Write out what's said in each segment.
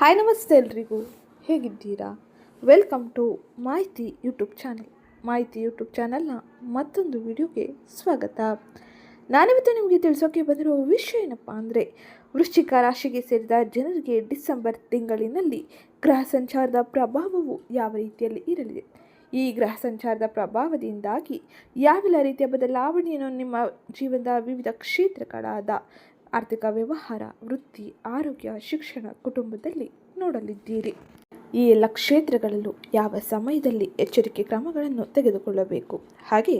Hi ನಮಸ್ತೆ ಎಲ್ರಿಗೂ. ಹೇಗಿದ್ದೀರಾ? Welcome to Mahiti YouTube channel Mahiti YouTube ಚಾನಲ್ನ ಮತ್ತೊಂದು ವಿಡಿಯೋಗೆ ಸ್ವಾಗತ. ನಾನಿವತ್ತು ನಿಮಗೆ ತಿಳಿಸೋಕೆ ಬಂದಿರೋ ವಿಷಯ ಏನಪ್ಪ ಅಂದರೆ, ವೃಶ್ಚಿಕ ರಾಶಿಗೆ ಸೇರಿದ ಜನರಿಗೆ ಡಿಸೆಂಬರ್ ತಿಂಗಳಿನಲ್ಲಿ ಗ್ರಹ ಸಂಚಾರದ ಪ್ರಭಾವವು ಯಾವ ರೀತಿಯಲ್ಲಿ ಇರಲಿದೆ? ಈ ಗ್ರಹ ಸಂಚಾರದ ಪ್ರಭಾವದಿಂದಾಗಿ ಯಾವೆಲ್ಲ ರೀತಿಯ ಬದಲಾವಣೆಯನ್ನು ನಿಮ್ಮ ಜೀವನದ ವಿವಿಧ ಕ್ಷೇತ್ರಗಳಾದ ಆರ್ಥಿಕ ವ್ಯವಹಾರ, ವೃತ್ತಿ, ಆರೋಗ್ಯ, ಶಿಕ್ಷಣ ಕುಟುಂಬದಲ್ಲಿ ನೋಡಲಿದ್ದೀರಿ. ಈ ಎಲ್ಲ ಕ್ಷೇತ್ರಗಳಲ್ಲೂ ಯಾವ ಸಮಯದಲ್ಲಿ ಎಚ್ಚರಿಕೆ ಕ್ರಮಗಳನ್ನು ತೆಗೆದುಕೊಳ್ಳಬೇಕು? ಹಾಗೆ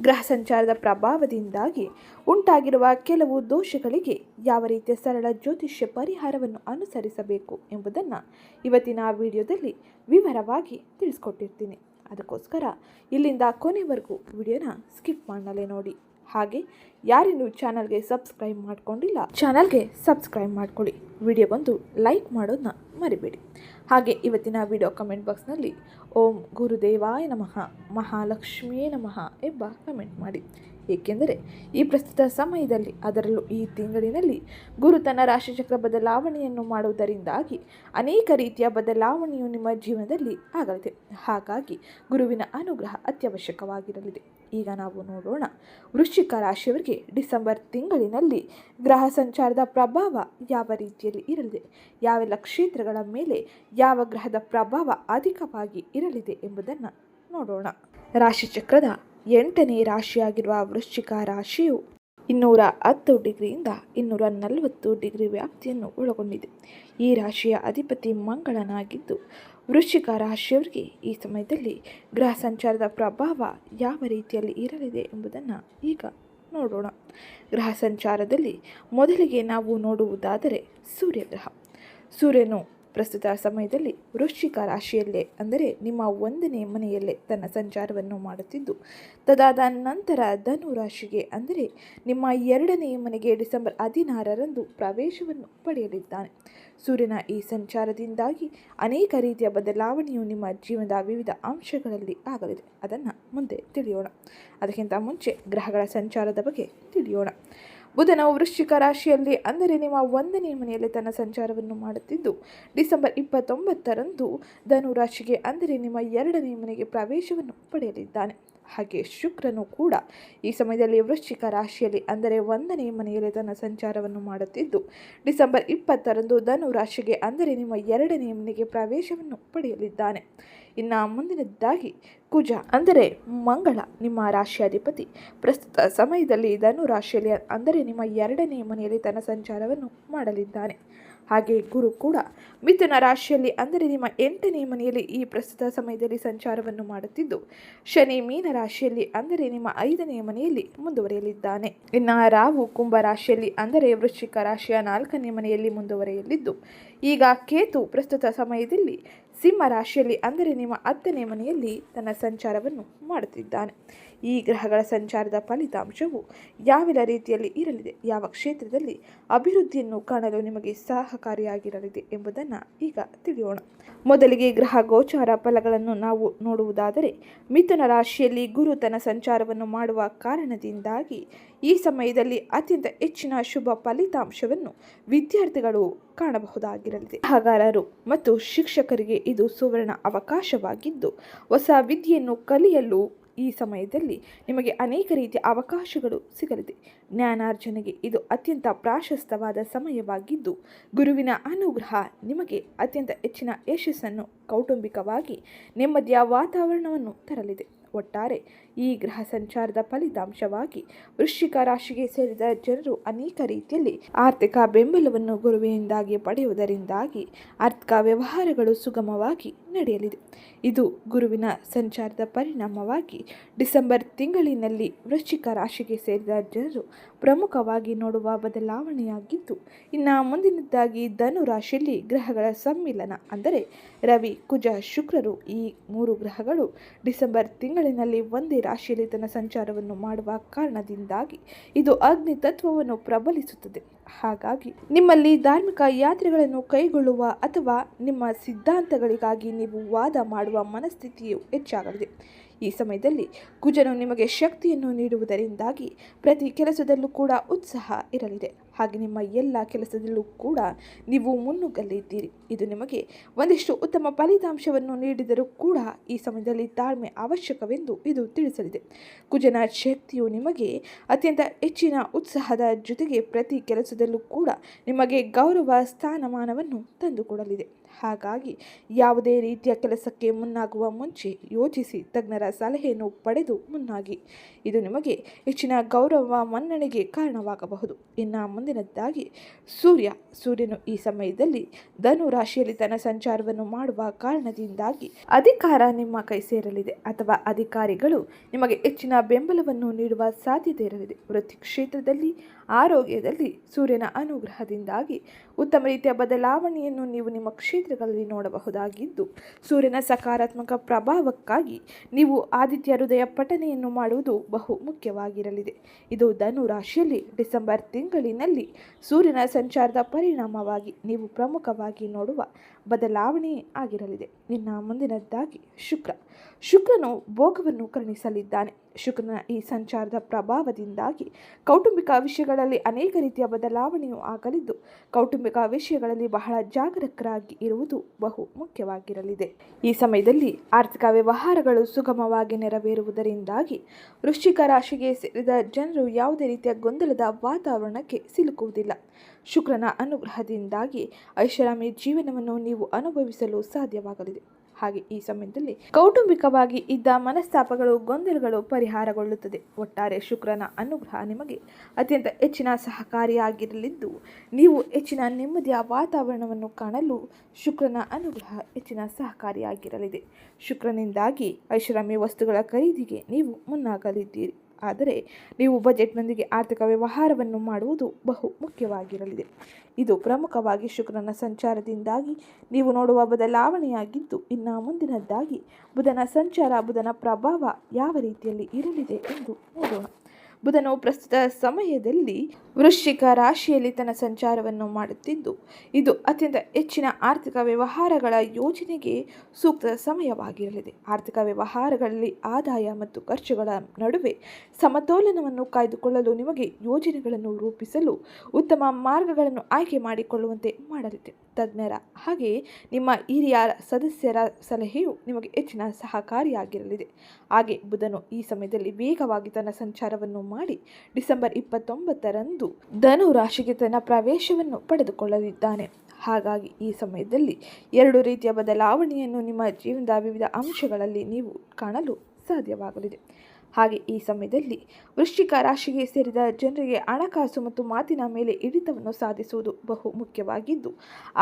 ಗ್ರಹ ಸಂಚಾರದ ಪ್ರಭಾವದಿಂದಾಗಿ ಉಂಟಾಗಿರುವ ಕೆಲವು ದೋಷಗಳಿಗೆ ಯಾವ ರೀತಿಯ ಸರಳ ಜ್ಯೋತಿಷ್ಯ ಪರಿಹಾರವನ್ನು ಅನುಸರಿಸಬೇಕು ಎಂಬುದನ್ನು ಇವತ್ತಿನ ವಿಡಿಯೋದಲ್ಲಿ ವಿವರವಾಗಿ ತಿಳಿಸ್ಕೊಟ್ಟಿರ್ತೀನಿ. ಅದಕ್ಕೋಸ್ಕರ ಇಲ್ಲಿಂದ ಕೊನೆವರೆಗೂ ವಿಡಿಯೋನ ಸ್ಕಿಪ್ ಮಾಡಲೇ ನೋಡಿ. ಹಾಗೆ ಯಾರಿನ್ನೂ ಚಾನಲ್ಗೆ ಸಬ್ಸ್ಕ್ರೈಬ್ ಮಾಡ್ಕೊಂಡಿಲ್ಲ, ಚಾನಲ್ಗೆ ಸಬ್ಸ್ಕ್ರೈಬ್ ಮಾಡ್ಕೊಳ್ಳಿ. ವಿಡಿಯೋಗೊಂದು ಲೈಕ್ ಮಾಡೋದನ್ನ ಮರಿಬೇಡಿ. ಹಾಗೆ ಇವತ್ತಿನ ವಿಡಿಯೋ ಕಮೆಂಟ್ ಬಾಕ್ಸ್ನಲ್ಲಿ ಓಂ ಗುರುದೇವಾಯ ನಮಃ, ಮಹಾಲಕ್ಷ್ಮಿಯೇ ನಮಃ ಎಂಬ ಕಮೆಂಟ್ ಮಾಡಿ. ಏಕೆಂದರೆ ಈ ಪ್ರಸ್ತುತ ಸಮಯದಲ್ಲಿ ಅದರಲ್ಲೂ ಈ ತಿಂಗಳಿನಲ್ಲಿ ಗುರು ತನ್ನ ರಾಶಿಚಕ್ರ ಬದಲಾವಣೆಯನ್ನು ಮಾಡುವುದರಿಂದಾಗಿ ಅನೇಕ ರೀತಿಯ ಬದಲಾವಣೆಯು ನಿಮ್ಮ ಜೀವನದಲ್ಲಿ ಆಗಲಿದೆ. ಹಾಗಾಗಿ ಗುರುವಿನ ಅನುಗ್ರಹ ಅತ್ಯವಶ್ಯಕವಾಗಿರಲಿದೆ. ಈಗ ನಾವು ನೋಡೋಣ. ವೃಶ್ಚಿಕ ರಾಶಿಯವರಿಗೆ ಡಿಸೆಂಬರ್ ತಿಂಗಳಿನಲ್ಲಿ ಗ್ರಹ ಸಂಚಾರದ ಪ್ರಭಾವ ಯಾವ ರೀತಿಯಲ್ಲಿ ಇರಲಿದೆ? ಯಾವೆಲ್ಲ ಕ್ಷೇತ್ರಗಳ ಮೇಲೆ ಯಾವ ಗ್ರಹದ ಪ್ರಭಾವ ಅಧಿಕವಾಗಿ ಇರಲಿದೆ ಎಂಬುದನ್ನು ನೋಡೋಣ. ರಾಶಿಚಕ್ರದ ಎಂಟನೇ ರಾಶಿಯಾಗಿರುವ ವೃಶ್ಚಿಕ ರಾಶಿಯು ಇನ್ನೂರ ಹತ್ತು ಡಿಗ್ರಿಯಿಂದ ಇನ್ನೂರ ನಲವತ್ತು ಡಿಗ್ರಿ ವ್ಯಾಪ್ತಿಯನ್ನು ಒಳಗೊಂಡಿದೆ. ಈ ರಾಶಿಯ ಅಧಿಪತಿ ಮಂಗಳನಾಗಿದ್ದು ವೃಶ್ಚಿಕ ರಾಶಿಯವರಿಗೆ ಈ ಸಮಯದಲ್ಲಿ ಗ್ರಹ ಸಂಚಾರದ ಪ್ರಭಾವ ಯಾವ ರೀತಿಯಲ್ಲಿ ಇರಲಿದೆ ಎಂಬುದನ್ನು ಈಗ ನೋಡೋಣ. ಗ್ರಹ ಸಂಚಾರದಲ್ಲಿ ಮೊದಲಿಗೆ ನಾವು ನೋಡುವುದಾದರೆ ಸೂರ್ಯಗ್ರಹ. ಸೂರ್ಯನು ಪ್ರಸ್ತುತ ಸಮಯದಲ್ಲಿ ವೃಶ್ಚಿಕ ರಾಶಿಯಲ್ಲೇ, ಅಂದರೆ ನಿಮ್ಮ ಒಂದನೇ ಮನೆಯಲ್ಲೇ ತನ್ನ ಸಂಚಾರವನ್ನು ಮಾಡುತ್ತಿದ್ದು, ತದಾದ ನಂತರ ಧನು ರಾಶಿಗೆ, ಅಂದರೆ ನಿಮ್ಮ ಎರಡನೇ ಮನೆಗೆ ಡಿಸೆಂಬರ್ ಹದಿನಾರರಂದು ಪ್ರವೇಶವನ್ನು ಪಡೆಯಲಿದ್ದಾನೆ. ಸೂರ್ಯನ ಈ ಸಂಚಾರದಿಂದಾಗಿ ಅನೇಕ ರೀತಿಯ ಬದಲಾವಣೆಯು ನಿಮ್ಮ ಜೀವನದ ವಿವಿಧ ಅಂಶಗಳಲ್ಲಿ ಆಗಲಿದೆ. ಅದನ್ನು ಮುಂದೆ ತಿಳಿಯೋಣ. ಅದಕ್ಕಿಂತ ಮುಂಚೆ ಗ್ರಹಗಳ ಸಂಚಾರದ ಬಗ್ಗೆ ತಿಳಿಯೋಣ. ಬುಧನು ವೃಶ್ಚಿಕ ರಾಶಿಯಲ್ಲಿ ಅಂದರೆ ನಿಮ್ಮ ಒಂದನೇ ಮನೆಯಲ್ಲಿ ತನ್ನ ಸಂಚಾರವನ್ನು ಮಾಡುತ್ತಿದ್ದು, ಡಿಸೆಂಬರ್ ಇಪ್ಪತ್ತೊಂಬತ್ತರಂದು ಧನು ರಾಶಿಗೆ ಅಂದರೆ ನಿಮ್ಮ ಎರಡನೇ ಮನೆಗೆ ಪ್ರವೇಶವನ್ನು ಪಡೆಯಲಿದ್ದಾನೆ. ಹಾಗೆ ಶುಕ್ರನು ಕೂಡ ಈ ಸಮಯದಲ್ಲಿ ವೃಶ್ಚಿಕ ರಾಶಿಯಲ್ಲಿ ಅಂದರೆ ಒಂದನೇ ಮನೆಯಲ್ಲಿ ತನ್ನ ಸಂಚಾರವನ್ನು ಮಾಡುತ್ತಿದ್ದು, ಡಿಸೆಂಬರ್ ಇಪ್ಪತ್ತರಂದು ಧನು ರಾಶಿಗೆ ಅಂದರೆ ನಿಮ್ಮ ಎರಡನೇ ಮನೆಗೆ ಪ್ರವೇಶವನ್ನು ಪಡೆಯಲಿದ್ದಾನೆ. ಇನ್ನು ಮುಂದಿನದ್ದಾಗಿ ಕುಜ ಅಂದರೆ ಮಂಗಳ, ನಿಮ್ಮ ರಾಶಿಯಾಧಿಪತಿ ಪ್ರಸ್ತುತ ಸಮಯದಲ್ಲಿ ಧನು ರಾಶಿಯಲ್ಲಿ ಅಂದರೆ ನಿಮ್ಮ ಎರಡನೇ ಮನೆಯಲ್ಲಿ ತನ್ನ ಸಂಚಾರವನ್ನು ಮಾಡಲಿದ್ದಾನೆ. ಹಾಗೆ ಗುರು ಕೂಡ ಮಿಥುನ ರಾಶಿಯಲ್ಲಿ ಅಂದರೆ ನಿಮ್ಮ ಎಂಟನೇ ಮನೆಯಲ್ಲಿ ಈ ಪ್ರಸ್ತುತ ಸಮಯದಲ್ಲಿ ಸಂಚಾರವನ್ನು ಮಾಡುತ್ತಿದ್ದು, ಶನಿ ಮೀನ ರಾಶಿಯಲ್ಲಿ ಅಂದರೆ ನಿಮ್ಮ ಐದನೇ ಮನೆಯಲ್ಲಿ ಮುಂದುವರಿಯಲಿದ್ದಾನೆ. ಇನ್ನು ರಾಹು ಕುಂಭ ರಾಶಿಯಲ್ಲಿ ಅಂದರೆ ವೃಶ್ಚಿಕ ರಾಶಿಯ ನಾಲ್ಕನೇ ಮನೆಯಲ್ಲಿ ಮುಂದುವರಿಯಲಿದ್ದು, ಈಗ ಕೇತು ಪ್ರಸ್ತುತ ಸಮಯದಲ್ಲಿ ಸಿಂಹ ರಾಶಿಯಲ್ಲಿ ಅಂದರೆ ನಿಮ್ಮ ಹತ್ತನೇ ಮನೆಯಲ್ಲಿ ತನ್ನ ಸಂಚಾರವನ್ನು ಮಾಡುತ್ತಿದ್ದಾನೆ. ಈ ಗ್ರಹಗಳ ಸಂಚಾರದ ಫಲಿತಾಂಶವು ಯಾವೆಲ್ಲ ರೀತಿಯಲ್ಲಿ ಇರಲಿದೆ, ಯಾವ ಕ್ಷೇತ್ರದಲ್ಲಿ ಅಭಿವೃದ್ಧಿಯನ್ನು ಕಾಣಲು ನಿಮಗೆ ಸಹಕಾರಿಯಾಗಿರಲಿದೆ ಎಂಬುದನ್ನು ಈಗ ತಿಳಿಯೋಣ. ಮೊದಲಿಗೆ ಗ್ರಹ ಗೋಚಾರ ಫಲಗಳನ್ನು ನಾವು ನೋಡುವುದಾದರೆ, ಮಿಥುನ ರಾಶಿಯಲ್ಲಿ ಗುರು ತನ್ನ ಸಂಚಾರವನ್ನು ಮಾಡುವ ಕಾರಣದಿಂದಾಗಿ ಈ ಸಮಯದಲ್ಲಿ ಅತ್ಯಂತ ಹೆಚ್ಚಿನ ಶುಭ ಫಲಿತಾಂಶವನ್ನು ವಿದ್ಯಾರ್ಥಿಗಳು ಕಾಣಬಹುದಾಗಿರಲಿದೆ. ಹಾಗಾರರು ಮತ್ತು ಶಿಕ್ಷಕರಿಗೆ ಇದು ಸುವರ್ಣ ಅವಕಾಶವಾಗಿದ್ದು, ಹೊಸ ವಿದ್ಯೆಯನ್ನು ಕಲಿಯಲು ಈ ಸಮಯದಲ್ಲಿ ನಿಮಗೆ ಅನೇಕ ರೀತಿಯ ಅವಕಾಶಗಳು ಸಿಗಲಿದೆ. ಜ್ಞಾನಾರ್ಜನೆಗೆ ಇದು ಅತ್ಯಂತ ಪ್ರಾಶಸ್ತವಾದ ಸಮಯವಾಗಿದ್ದು, ಗುರುವಿನ ಅನುಗ್ರಹ ನಿಮಗೆ ಅತ್ಯಂತ ಹೆಚ್ಚಿನ ಯಶಸ್ಸನ್ನು ಕೌಟುಂಬಿಕವಾಗಿ ನೆಮ್ಮದಿಯ ವಾತಾವರಣವನ್ನು ತರಲಿದೆ. ಒಟ್ಟಾರೆ, ಈ ಗ್ರಹ ಸಂಚಾರದ ಫಲಿತಾಂಶವಾಗಿ ವೃಶ್ಚಿಕ ರಾಶಿಗೆ ಸೇರಿದ ಜನರು ಅನೇಕ ರೀತಿಯಲ್ಲಿ ಆರ್ಥಿಕ ಬೆಂಬಲವನ್ನು ಗುರುವಿನಿಂದಾಗಿ ಪಡೆಯುವುದರಿಂದಾಗಿ ಆರ್ಥಿಕ ವ್ಯವಹಾರಗಳು ಸುಗಮವಾಗಿ ನಡೆಯಲಿದೆ. ಇದು ಗುರುವಿನ ಸಂಚಾರದ ಪರಿಣಾಮವಾಗಿ ಡಿಸೆಂಬರ್ ತಿಂಗಳಿನಲ್ಲಿ ವೃಶ್ಚಿಕ ರಾಶಿಗೆ ಸೇರಿದ ಜನರು ಪ್ರಮುಖವಾಗಿ ನೋಡುವ ಬದಲಾವಣೆಯಾಗಿದ್ದು, ಇನ್ನು ಮುಂದಿನದ್ದಾಗಿ ಧನು ರಾಶಿಯಲ್ಲಿ ಗ್ರಹಗಳ ಸಮ್ಮಿಲನ, ಅಂದರೆ ರವಿ, ಕುಜ, ಶುಕ್ರರು ಈ ಮೂರು ಗ್ರಹಗಳು ಡಿಸೆಂಬರ್ ತಿಂಗಳಿನಲ್ಲಿ ಒಂದೇ ರಾಶಿಯಲ್ಲಿ ತನ್ನ ಸಂಚಾರವನ್ನು ಮಾಡುವ ಕಾರಣದಿಂದಾಗಿ ಇದು ಅಗ್ನಿ ತತ್ವವನ್ನು ಪ್ರಬಲಿಸುತ್ತದೆ. ಹಾಗಾಗಿ ನಿಮ್ಮಲ್ಲಿ ಧಾರ್ಮಿಕ ಯಾತ್ರೆಗಳನ್ನು ಕೈಗೊಳ್ಳುವ ಅಥವಾ ನಿಮ್ಮ ಸಿದ್ಧಾಂತಗಳಿಗಾಗಿ ನೀವು ವಾದ ಮಾಡುವ ಮನಸ್ಥಿತಿಯು ಹೆಚ್ಚಾಗಲಿದೆ. ಈ ಸಮಯದಲ್ಲಿ ಕುಜನು ನಿಮಗೆ ಶಕ್ತಿಯನ್ನು ನೀಡುವುದರಿಂದಾಗಿ ಪ್ರತಿ ಕೆಲಸದಲ್ಲೂ ಕೂಡ ಉತ್ಸಾಹ ಇರಲಿದೆ. ಹಾಗೆ ನಿಮ್ಮ ಎಲ್ಲ ಕೆಲಸದಲ್ಲೂ ಕೂಡ ನೀವು ಮುನ್ನುಗ್ಗಲಿದ್ದೀರಿ ಇದು ನಿಮಗೆ ಒಂದಿಷ್ಟು ಉತ್ತಮ ಫಲಿತಾಂಶವನ್ನು ನೀಡಿದರೂ ಕೂಡ ಈ ಸಮಯದಲ್ಲಿ ತಾಳ್ಮೆ ಅವಶ್ಯಕವೆಂದು ಇದು ತಿಳಿಸಲಿದೆ. ಕುಜನ ಶಕ್ತಿಯು ನಿಮಗೆ ಅತ್ಯಂತ ಹೆಚ್ಚಿನ ಉತ್ಸಾಹದ ಜೊತೆಗೆ ಪ್ರತಿ ಕೆಲಸದಲ್ಲೂ ಕೂಡ ನಿಮಗೆ ಗೌರವ ಸ್ಥಾನಮಾನವನ್ನು ತಂದುಕೊಡಲಿದೆ. ಹಾಗಾಗಿ ಯಾವುದೇ ರೀತಿಯ ಕೆಲಸಕ್ಕೆ ಮುನ್ನಾಗುವ ಮುಂಚೆ ಯೋಚಿಸಿ ತಜ್ಞರ ಸಲಹೆಯನ್ನು ಪಡೆದು ಮುನ್ನಾಗಿ. ಇದು ನಿಮಗೆ ಹೆಚ್ಚಿನ ಗೌರವ ಮನ್ನಣೆಗೆ ಕಾರಣವಾಗಬಹುದು. ಇನ್ನು ಮುಂದಿನದ್ದಾಗಿ ಸೂರ್ಯ, ಸೂರ್ಯನು ಈ ಸಮಯದಲ್ಲಿ ಧನು ರಾಶಿಯಲ್ಲಿ ತನ್ನ ಸಂಚಾರವನ್ನು ಮಾಡುವ ಕಾರಣದಿಂದಾಗಿ ಅಧಿಕಾರ ನಿಮ್ಮ ಕೈ ಸೇರಲಿದೆ ಅಥವಾ ಅಧಿಕಾರಿಗಳು ನಿಮಗೆ ಹೆಚ್ಚಿನ ಬೆಂಬಲವನ್ನು ನೀಡುವ ಸಾಧ್ಯತೆ ಇರಲಿದೆ. ವೃತ್ತಿ ಕ್ಷೇತ್ರದಲ್ಲಿ ಆರೋಗ್ಯದಲ್ಲಿ ಸೂರ್ಯನ ಅನುಗ್ರಹದಿಂದಾಗಿ ಉತ್ತಮ ರೀತಿಯ ಬದಲಾವಣೆಯನ್ನು ನೀವು ನಿಮ್ಮ ಕ್ಷೇತ್ರಗಳಲ್ಲಿ ನೋಡಬಹುದಾಗಿದ್ದು, ಸೂರ್ಯನ ಸಕಾರಾತ್ಮಕ ಪ್ರಭಾವಕ್ಕಾಗಿ ನೀವು ಆದಿತ್ಯ ಹೃದಯ ಪಠನೆಯನ್ನು ಮಾಡುವುದು ಬಹು ಮುಖ್ಯವಾಗಿರಲಿದೆ. ಇದು ಧನು ರಾಶಿಯಲ್ಲಿ ಡಿಸೆಂಬರ್ ತಿಂಗಳಿನಲ್ಲಿ ಸೂರ್ಯನ ಸಂಚಾರದ ಪರಿಣಾಮವಾಗಿ ನೀವು ಪ್ರಮುಖವಾಗಿ ನೋಡುವ ಬದಲಾವಣೆ ಆಗಿರಲಿದೆ. ಇನ್ನು ಮುಂದಿನದ್ದಾಗಿ ಶುಕ್ರ. ಶುಕ್ರನು ಭೋಗವನ್ನು ಕರುಣಿಸಲಿದ್ದಾನೆ. ಶುಕ್ರನ ಈ ಸಂಚಾರದ ಪ್ರಭಾವದಿಂದಾಗಿ ಕೌಟುಂಬಿಕ ವಿಷಯಗಳಲ್ಲಿ ಅನೇಕ ರೀತಿಯ ಬದಲಾವಣೆಯು ಆಗಲಿದ್ದು, ಕೌಟುಂಬಿಕ ವಿಷಯಗಳಲ್ಲಿ ಬಹಳ ಜಾಗರೂಕರಾಗಿ ಇರುವುದು ಬಹು ಮುಖ್ಯವಾಗಿರಲಿದೆ. ಈ ಸಮಯದಲ್ಲಿ ಆರ್ಥಿಕ ವ್ಯವಹಾರಗಳು ಸುಗಮವಾಗಿ ನೆರವೇರುವುದರಿಂದಾಗಿ ವೃಶ್ಚಿಕ ರಾಶಿಗೆ ಸೇರಿದ ಜನರು ಯಾವುದೇ ರೀತಿಯ ಗೊಂದಲದ ವಾತಾವರಣಕ್ಕೆ ಸಿಲುಕುವುದಿಲ್ಲ. ಶುಕ್ರನ ಅನುಗ್ರಹದಿಂದಾಗಿ ಐಷಾರಾಮಿ ಜೀವನವನ್ನು ನೀವು ಅನುಭವಿಸಲು ಸಾಧ್ಯವಾಗಲಿದೆ. ಹಾಗೆ ಈ ಸಮಯದಲ್ಲಿ ಕೌಟುಂಬಿಕವಾಗಿ ಇದ್ದ ಮನಸ್ತಾಪಗಳು, ಗೊಂದಲಗಳು ಪರಿಹಾರಗೊಳ್ಳುತ್ತದೆ. ಒಟ್ಟಾರೆ ಶುಕ್ರನ ಅನುಗ್ರಹ ನಿಮಗೆ ಅತ್ಯಂತ ಹೆಚ್ಚಿನ ಸಹಕಾರಿಯಾಗಿರಲಿದ್ದು, ನೀವು ಹೆಚ್ಚಿನ ನೆಮ್ಮದಿಯ ವಾತಾವರಣವನ್ನು ಕಾಣಲು ಶುಕ್ರನ ಅನುಗ್ರಹ ಹೆಚ್ಚಿನ ಸಹಕಾರಿಯಾಗಿರಲಿದೆ. ಶುಕ್ರನಿಂದಾಗಿ ಐಷಾರಾಮಿ ವಸ್ತುಗಳ ಖರೀದಿಗೆ ನೀವು ಮುನ್ನಾಗಲಿದ್ದೀರಿ. ಆದರೆ ನೀವು ಬಜೆಟ್ನೊಂದಿಗೆ ಆರ್ಥಿಕ ವ್ಯವಹಾರವನ್ನು ಮಾಡುವುದು ಬಹು ಮುಖ್ಯವಾಗಿರಲಿದೆ. ಇದು ಪ್ರಮುಖವಾಗಿ ಶುಕ್ರನ ಸಂಚಾರದಿಂದಾಗಿ ನೀವು ನೋಡುವ ಬದಲಾವಣೆಯಾಗಿದ್ದು, ಇನ್ನು ಮುಂದಿನದ್ದಾಗಿ ಬುಧನ ಸಂಚಾರ, ಬುಧನ ಪ್ರಭಾವ ಯಾವ ರೀತಿಯಲ್ಲಿ ಇರಲಿದೆ ಎಂದು ನೋಡೋಣ. ಬುಧನು ಪ್ರಸ್ತುತ ಸಮಯದಲ್ಲಿ ವೃಶ್ಚಿಕ ರಾಶಿಯಲ್ಲಿ ತನ್ನ ಸಂಚಾರವನ್ನು ಮಾಡುತ್ತಿದ್ದು, ಇದು ಅತ್ಯಂತ ಹೆಚ್ಚಿನ ಆರ್ಥಿಕ ವ್ಯವಹಾರಗಳ ಯೋಜನೆಗೆ ಸೂಕ್ತ ಸಮಯವಾಗಿರಲಿದೆ. ಆರ್ಥಿಕ ವ್ಯವಹಾರಗಳಲ್ಲಿ ಆದಾಯ ಮತ್ತು ಖರ್ಚುಗಳ ನಡುವೆ ಸಮತೋಲನವನ್ನು ಕಾಯ್ದುಕೊಳ್ಳಲು ನಿಮಗೆ ಯೋಜನೆಗಳನ್ನು ರೂಪಿಸಲು ಉತ್ತಮ ಮಾರ್ಗಗಳನ್ನು ಆಯ್ಕೆ ಮಾಡಿಕೊಳ್ಳುವಂತೆ ಮಾಡಲಿದೆ. ತಜ್ಞರ ಹಾಗೆ ನಿಮ್ಮ ಹಿರಿಯ ಸದಸ್ಯರ ಸಲಹೆಯು ನಿಮಗೆ ಹೆಚ್ಚಿನ ಸಹಕಾರಿಯಾಗಿರಲಿದೆ. ಹಾಗೆ ಬುಧನು ಈ ಸಮಯದಲ್ಲಿ ವೇಗವಾಗಿ ತನ್ನ ಸಂಚಾರವನ್ನು ಮಾಡಿ ಡಿಸೆಂಬರ್ ಇಪ್ಪತ್ತೊಂಬತ್ತರಂದು ಧನು ರಾಶಿಗೆ ತನ್ನ ಪ್ರವೇಶವನ್ನು ಪಡೆದುಕೊಳ್ಳಲಿದ್ದಾನೆ. ಹಾಗಾಗಿ ಈ ಸಮಯದಲ್ಲಿ ಎರಡು ರೀತಿಯ ಬದಲಾವಣೆಯನ್ನು ನಿಮ್ಮ ಜೀವನದ ವಿವಿಧ ಅಂಶಗಳಲ್ಲಿ ನೀವು ಕಾಣಲು ಸಾಧ್ಯವಾಗಲಿದೆ. ಹಾಗೆ ಈ ಸಮಯದಲ್ಲಿ ವೃಶ್ಚಿಕ ರಾಶಿಗೆ ಸೇರಿದ ಜನರಿಗೆ ಹಣಕಾಸು ಮತ್ತು ಮಾತಿನ ಮೇಲೆ ಹಿಡಿತವನ್ನು ಸಾಧಿಸುವುದು ಬಹು ಮುಖ್ಯವಾಗಿದ್ದು,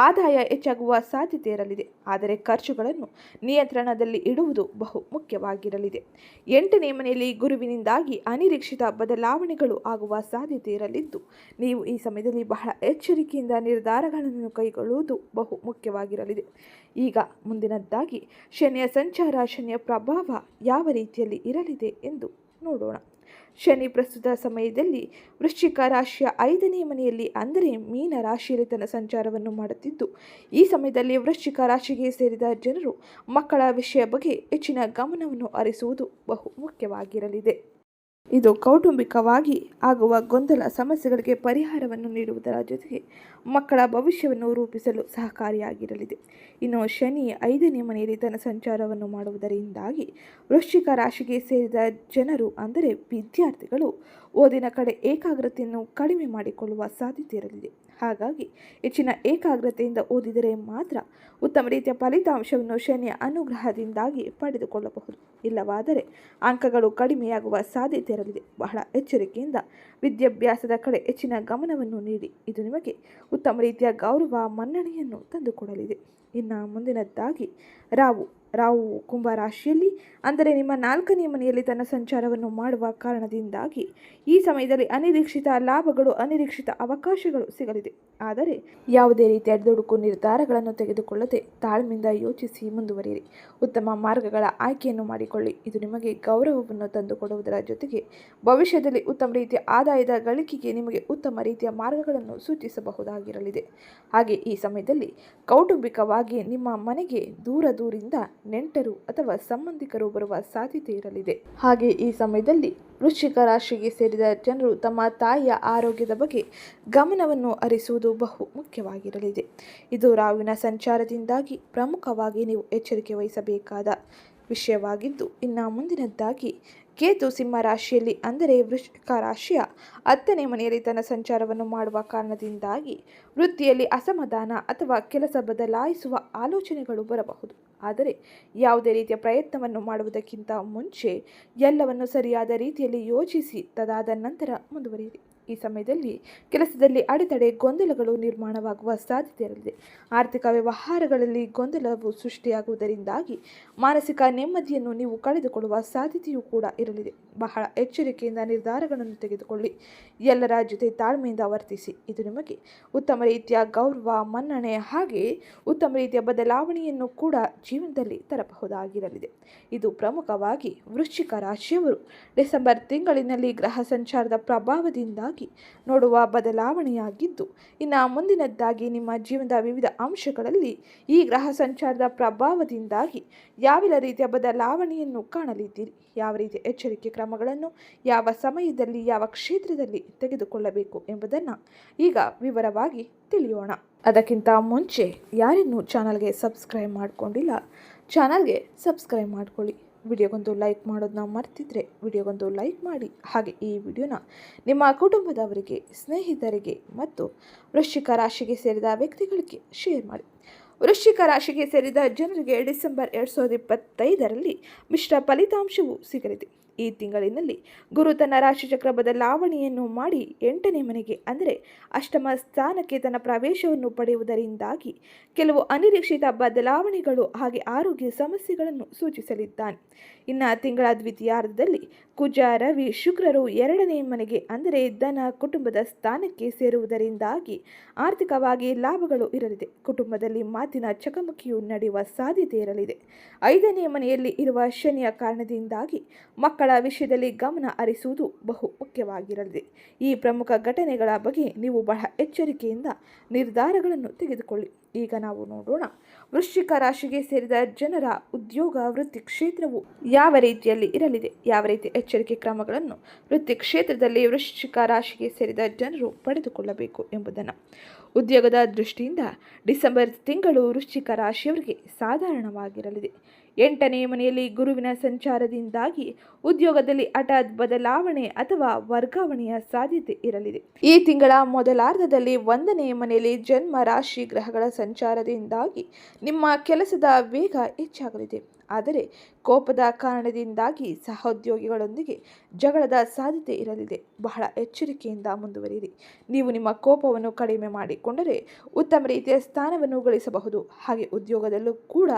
ಆದಾಯ ಹೆಚ್ಚಾಗುವ ಸಾಧ್ಯತೆ ಇರಲಿದೆ. ಆದರೆ ಖರ್ಚುಗಳನ್ನು ನಿಯಂತ್ರಣದಲ್ಲಿ ಇಡುವುದು ಬಹು ಮುಖ್ಯವಾಗಿರಲಿದೆ. ಎಂಟನೇ ಮನೆಯಲ್ಲಿ ಗುರುವಿನಿಂದಾಗಿ ಅನಿರೀಕ್ಷಿತ ಬದಲಾವಣೆಗಳು ಆಗುವ ಸಾಧ್ಯತೆ ಇರಲಿದ್ದು, ನೀವು ಈ ಸಮಯದಲ್ಲಿ ಬಹಳ ಎಚ್ಚರಿಕೆಯಿಂದ ನಿರ್ಧಾರಗಳನ್ನು ಕೈಗೊಳ್ಳುವುದು ಬಹು ಮುಖ್ಯವಾಗಿರಲಿದೆ. ಈಗ ಮುಂದಿನದ್ದಾಗಿ ಶನಿಯ ಸಂಚಾರ, ಶನಿಯ ಪ್ರಭಾವ ಯಾವ ರೀತಿಯಲ್ಲಿ ಇರಲಿದೆ ಎಂದು ನೋಡೋಣ. ಶನಿ ಪ್ರಸ್ತುತ ಸಮಯದಲ್ಲಿ ವೃಶ್ಚಿಕ ರಾಶಿಯ ಐದನೇ ಮನೆಯಲ್ಲಿ, ಅಂದರೆ ಮೀನ ರಾಶಿಯಲ್ಲಿ ತನ್ನ ಸಂಚಾರವನ್ನು ಮಾಡುತ್ತಿದ್ದು, ಈ ಸಮಯದಲ್ಲಿ ವೃಶ್ಚಿಕ ರಾಶಿಗೆ ಸೇರಿದ ಜನರು ಮಕ್ಕಳ ವಿಷಯ ಬಗ್ಗೆ ಹೆಚ್ಚಿನ ಗಮನವನ್ನು ಹರಿಸುವುದು ಬಹು ಮುಖ್ಯವಾಗಿರಲಿದೆ ಇದು ಕೌಟುಂಬಿಕವಾಗಿ ಆಗುವ ಗೊಂದಲ ಸಮಸ್ಯೆಗಳಿಗೆ ಪರಿಹಾರವನ್ನು ನೀಡುವುದರ ಜೊತೆಗೆ ಮಕ್ಕಳ ಭವಿಷ್ಯವನ್ನು ರೂಪಿಸಲು ಸಹಕಾರಿಯಾಗಿರಲಿದೆ. ಇನ್ನು ಶನಿ ಐದನೇ ಮನೆಯಲ್ಲಿ ತನ್ನ ಸಂಚಾರವನ್ನು ಮಾಡುವುದರಿಂದಾಗಿ ವೃಶ್ಚಿಕ ರಾಶಿಗೆ ಸೇರಿದ ಜನರು ಅಂದರೆ ವಿದ್ಯಾರ್ಥಿಗಳು ಓದಿನ ಕಡೆ ಏಕಾಗ್ರತೆಯನ್ನು ಕಡಿಮೆ ಮಾಡಿಕೊಳ್ಳುವ ಸಾಧ್ಯತೆ ಇರಲಿದೆ. ಹಾಗಾಗಿ ಹೆಚ್ಚಿನ ಏಕಾಗ್ರತೆಯಿಂದ ಓದಿದರೆ ಮಾತ್ರ ಉತ್ತಮ ರೀತಿಯ ಫಲಿತಾಂಶವನ್ನು ಶನಿಯ ಅನುಗ್ರಹದಿಂದಾಗಿ ಪಡೆದುಕೊಳ್ಳಬಹುದು. ಇಲ್ಲವಾದರೆ ಅಂಕಗಳು ಕಡಿಮೆಯಾಗುವ ಸಾಧ್ಯತೆ ಇರಲಿದೆ. ಬಹಳ ಎಚ್ಚರಿಕೆಯಿಂದ ವಿದ್ಯಾಭ್ಯಾಸದ ಕಡೆ ಹೆಚ್ಚಿನ ಗಮನವನ್ನು ನೀಡಿ. ಇದು ನಿಮಗೆ ಉತ್ತಮ ರೀತಿಯ ಗೌರವ ಮನ್ನಣೆಯನ್ನು ತಂದುಕೊಡಲಿದೆ. ಇನ್ನು ಮುಂದಿನದ್ದಾಗಿ ರಾವು ರಾವು ಕುಂಭ ರಾಶಿಯಲ್ಲಿ ಅಂದರೆ ನಿಮ್ಮ ನಾಲ್ಕನೇ ಮನೆಯಲ್ಲಿ ತನ್ನ ಸಂಚಾರವನ್ನು ಮಾಡುವ ಕಾರಣದಿಂದಾಗಿ ಈ ಸಮಯದಲ್ಲಿ ಅನಿರೀಕ್ಷಿತ ಲಾಭಗಳು, ಅನಿರೀಕ್ಷಿತ ಅವಕಾಶಗಳು ಸಿಗಲಿದೆ. ಆದರೆ ಯಾವುದೇ ರೀತಿಯ ದುಡುಕು ನಿರ್ಧಾರಗಳನ್ನು ತೆಗೆದುಕೊಳ್ಳದೆ ತಾಳ್ಮೆಯಿಂದ ಯೋಚಿಸಿ ಮುಂದುವರಿಯಿರಿ. ಉತ್ತಮ ಮಾರ್ಗಗಳ ಆಯ್ಕೆಯನ್ನು ಮಾಡಿಕೊಳ್ಳಿ. ಇದು ನಿಮಗೆ ಗೌರವವನ್ನು ತಂದುಕೊಡುವುದರ ಜೊತೆಗೆ ಭವಿಷ್ಯದಲ್ಲಿ ಉತ್ತಮ ರೀತಿಯ ಆದಾಯದ ಗಳಿಕೆಗೆ ನಿಮಗೆ ಉತ್ತಮ ರೀತಿಯ ಮಾರ್ಗಗಳನ್ನು ಸೂಚಿಸಬಹುದಾಗಿರಲಿದೆ. ಹಾಗೆ ಈ ಸಮಯದಲ್ಲಿ ಕೌಟುಂಬಿಕವಾಗಿ ನಿಮ್ಮ ಮನೆಗೆ ದೂರ ದೂರಿಂದ ನೆಂಟರು ಅಥವಾ ಸಂಬಂಧಿಕರು ಬರುವ ಸಾಧ್ಯತೆ ಇರಲಿದೆ. ಹಾಗೆ ಈ ಸಮಯದಲ್ಲಿ ವೃಶ್ಚಿಕ ರಾಶಿಗೆ ಸೇರಿದ ಜನರು ತಮ್ಮ ತಾಯಿಯ ಆರೋಗ್ಯದ ಬಗ್ಗೆ ಗಮನವನ್ನು ಹರಿಸುವುದು ಬಹು ಮುಖ್ಯವಾಗಿರಲಿದೆ. ಇದು ರಾವಿನ ಸಂಚಾರದಿಂದಾಗಿ ಪ್ರಮುಖವಾಗಿ ನೀವು ಎಚ್ಚರಿಕೆ ವಹಿಸಬೇಕಾದ ವಿಷಯವಾಗಿದ್ದು, ಇನ್ನು ಮುಂದಿನದ್ದಾಗಿ ಕೇತು ಸಿಂಹ ರಾಶಿಯಲ್ಲಿ ಅಂದರೆ ವೃಶ್ಚಿಕ ರಾಶಿಯ ಹತ್ತನೇ ಮನೆಯಲ್ಲಿ ತನ್ನ ಸಂಚಾರವನ್ನು ಮಾಡುವ ಕಾರಣದಿಂದಾಗಿ ವೃತ್ತಿಯಲ್ಲಿ ಅಸಮಾಧಾನ ಅಥವಾ ಕೆಲಸ ಬದಲಾಯಿಸುವ ಆಲೋಚನೆಗಳು ಬರಬಹುದು. ಆದರೆ ಯಾವುದೇ ರೀತಿಯ ಪ್ರಯತ್ನವನ್ನು ಮಾಡುವುದಕ್ಕಿಂತ ಮುಂಚೆ ಎಲ್ಲವನ್ನು ಸರಿಯಾದ ರೀತಿಯಲ್ಲಿ ಯೋಚಿಸಿ ತದಾದ ನಂತರ ಮುಂದುವರಿಯಿರಿ. ಈ ಸಮಯದಲ್ಲಿ ಕೆಲಸದಲ್ಲಿ ಅಡೆತಡೆ, ಗೊಂದಲಗಳು ನಿರ್ಮಾಣವಾಗುವ ಸಾಧ್ಯತೆ ಇರಲಿದೆ. ಆರ್ಥಿಕ ವ್ಯವಹಾರಗಳಲ್ಲಿ ಗೊಂದಲವು ಸೃಷ್ಟಿಯಾಗುವುದರಿಂದಾಗಿ ಮಾನಸಿಕ ನೆಮ್ಮದಿಯನ್ನು ನೀವು ಕಳೆದುಕೊಳ್ಳುವ ಸಾಧ್ಯತೆಯೂ ಕೂಡ ಇರಲಿದೆ. ಬಹಳ ಎಚ್ಚರಿಕೆಯಿಂದ ನಿರ್ಧಾರಗಳನ್ನು ತೆಗೆದುಕೊಳ್ಳಿ. ಎಲ್ಲರ ಜೊತೆ ತಾಳ್ಮೆಯಿಂದ ವರ್ತಿಸಿ. ಇದು ನಿಮಗೆ ಉತ್ತಮ ರೀತಿಯ ಗೌರವ, ಮನ್ನಣೆ ಹಾಗೆ ಉತ್ತಮ ರೀತಿಯ ಬದಲಾವಣೆಯನ್ನು ಕೂಡ ಜೀವನದಲ್ಲಿ ತರಬಹುದಾಗಿರಲಿದೆ. ಇದು ಪ್ರಮುಖವಾಗಿ ವೃಶ್ಚಿಕ ರಾಶಿಯವರು ಡಿಸೆಂಬರ್ ತಿಂಗಳಿನಲ್ಲಿ ಗ್ರಹ ಸಂಚಾರದ ಪ್ರಭಾವದಿಂದಾಗಿ ನೋಡುವ ಬದಲಾವಣೆಯಾಗಿದ್ದು, ಇನ್ನು ಮುಂದಿನದ್ದಾಗಿ ನಿಮ್ಮ ಜೀವನದ ವಿವಿಧ ಅಂಶಗಳಲ್ಲಿ ಈ ಗ್ರಹ ಸಂಚಾರದ ಪ್ರಭಾವದಿಂದಾಗಿ ಯಾವೆಲ್ಲ ರೀತಿಯ ಬದಲಾವಣೆಯನ್ನು ಕಾಣಲಿದ್ದೀರಿ? ಯಾವ ರೀತಿಯ ಎಚ್ಚರಿಕೆ ಕ್ರಮಗಳನ್ನು ಯಾವ ಸಮಯದಲ್ಲಿ, ಯಾವ ಕ್ಷೇತ್ರದಲ್ಲಿ ತೆಗೆದುಕೊಳ್ಳಬೇಕು ಎಂಬುದನ್ನು ಈಗ ವಿವರವಾಗಿ ತಿಳಿಯೋಣ. ಅದಕ್ಕಿಂತ ಮುಂಚೆ ಯಾರಿನ್ನೂ ಚಾನಲ್ಗೆ ಸಬ್ಸ್ಕ್ರೈಬ್ ಮಾಡಿಕೊಂಡಿಲ್ಲ, ಚಾನಲ್ಗೆ ಸಬ್ಸ್ಕ್ರೈಬ್ ಮಾಡ್ಕೊಳ್ಳಿ. ವಿಡಿಯೋಗೊಂದು ಲೈಕ್ ಮಾಡೋದನ್ನ ಮರ್ತಿದ್ರೆ ವಿಡಿಯೋಗೊಂದು ಲೈಕ್ ಮಾಡಿ. ಹಾಗೆ ಈ ವಿಡಿಯೋನ ನಿಮ್ಮ ಕುಟುಂಬದವರಿಗೆ, ಸ್ನೇಹಿತರಿಗೆ ಮತ್ತು ವೃಶ್ಚಿಕ ರಾಶಿಗೆ ಸೇರಿದ ವ್ಯಕ್ತಿಗಳಿಗೆ ಶೇರ್ ಮಾಡಿ. ವೃಶ್ಚಿಕ ರಾಶಿಗೆ ಸೇರಿದ ಜನರಿಗೆ ಡಿಸೆಂಬರ್ ಎರಡು ಸಾವಿರದ ಇಪ್ಪತ್ತೈದರಲ್ಲಿ ಮಿಶ್ರ ಫಲಿತಾಂಶವು ಸಿಗಲಿದೆ. ಈ ತಿಂಗಳಿನಲ್ಲಿ ಗುರು ತನ್ನ ರಾಶಿಚಕ್ರ ಬದಲಾವಣೆಯನ್ನು ಮಾಡಿ ಎಂಟನೇ ಮನೆಗೆ, ಅಂದರೆ ಅಷ್ಟಮ ಸ್ಥಾನಕ್ಕೆ ತನ್ನ ಪ್ರವೇಶವನ್ನು ಪಡೆಯುವುದರಿಂದಾಗಿ ಕೆಲವು ಅನಿರೀಕ್ಷಿತ ಬದಲಾವಣೆಗಳು ಹಾಗೆ ಆರೋಗ್ಯ ಸಮಸ್ಯೆಗಳನ್ನು ಸೂಚಿಸಲಿದ್ದಾನೆ. ಇನ್ನು ತಿಂಗಳ ದ್ವಿತೀಯಾರ್ಧದಲ್ಲಿ ಕುಜ, ರವಿ, ಶುಕ್ರರು ಎರಡನೇ ಮನೆಗೆ, ಅಂದರೆ ಧನ ಕುಟುಂಬದ ಸ್ಥಾನಕ್ಕೆ ಸೇರುವುದರಿಂದಾಗಿ ಆರ್ಥಿಕವಾಗಿ ಲಾಭಗಳು ಇರಲಿದೆ. ಕುಟುಂಬದಲ್ಲಿ ಮಾತಿನ ಚಕಮಕಿಯು ನಡೆಯುವ ಸಾಧ್ಯತೆ ಇರಲಿದೆ. ಐದನೇ ಮನೆಯಲ್ಲಿ ಇರುವ ಶನಿಯ ಕಾರಣದಿಂದಾಗಿ ಮಕ್ಕಳ ವಿಷಯದಲ್ಲಿ ಗಮನ ಹರಿಸುವುದು ಬಹು ಮುಖ್ಯವಾಗಿರಲಿದೆ. ಈ ಪ್ರಮುಖ ಘಟನೆಗಳ ಬಗ್ಗೆ ನೀವು ಬಹಳ ಎಚ್ಚರಿಕೆಯಿಂದ ನಿರ್ಧಾರಗಳನ್ನು ತೆಗೆದುಕೊಳ್ಳಿ. ಈಗ ನಾವು ನೋಡೋಣ. ವೃಶ್ಚಿಕ ರಾಶಿಗೆ ಸೇರಿದ ಜನರ ಉದ್ಯೋಗ ವೃತ್ತಿ ಕ್ಷೇತ್ರವು ಯಾವ ರೀತಿಯಲ್ಲಿ ಇರಲಿದೆ? ಯಾವ ರೀತಿ ಎಚ್ಚರಿಕೆ ಕ್ರಮಗಳನ್ನು ವೃತ್ತಿ ಕ್ಷೇತ್ರದಲ್ಲಿ ವೃಶ್ಚಿಕ ರಾಶಿಗೆ ಸೇರಿದ ಜನರು ಪಡೆದುಕೊಳ್ಳಬೇಕು ಎಂಬುದನ್ನು? ಉದ್ಯೋಗದ ದೃಷ್ಟಿಯಿಂದ ಡಿಸೆಂಬರ್ ತಿಂಗಳು ವೃಶ್ಚಿಕ ರಾಶಿಯವರಿಗೆ ಸಾಧಾರಣವಾಗಿರಲಿದೆ. ಎಂಟನೇ ಮನೆಯಲ್ಲಿ ಗುರುವಿನ ಸಂಚಾರದಿಂದಾಗಿ ಉದ್ಯೋಗದಲ್ಲಿ ಹಠಾತ್ ಬದಲಾವಣೆ ಅಥವಾ ವರ್ಗಾವಣೆಯ ಸಾಧ್ಯತೆ ಇರಲಿದೆ. ಈ ತಿಂಗಳ ಮೊದಲಾರ್ಧದಲ್ಲಿ ಒಂದನೇ ಮನೆಯಲ್ಲಿ ಜನ್ಮ ರಾಶಿ ಗ್ರಹಗಳ ಸಂಚಾರದಿಂದಾಗಿ ನಿಮ್ಮ ಕೆಲಸದ ವೇಗ ಹೆಚ್ಚಾಗಲಿದೆ. ಆದರೆ ಕೋಪದ ಕಾರಣದಿಂದಾಗಿ ಸಹೋದ್ಯೋಗಿಗಳೊಂದಿಗೆ ಜಗಳದ ಸಾಧ್ಯತೆ ಇರಲಿದೆ. ಬಹಳ ಎಚ್ಚರಿಕೆಯಿಂದ ಮುಂದುವರಿಯಿರಿ. ನೀವು ನಿಮ್ಮ ಕೋಪವನ್ನು ಕಡಿಮೆ ಮಾಡಿಕೊಂಡರೆ ಉತ್ತಮ ರೀತಿಯ ಸ್ಥಾನವನ್ನು ಗಳಿಸಬಹುದು. ಹಾಗೆ ಉದ್ಯೋಗದಲ್ಲೂ ಕೂಡ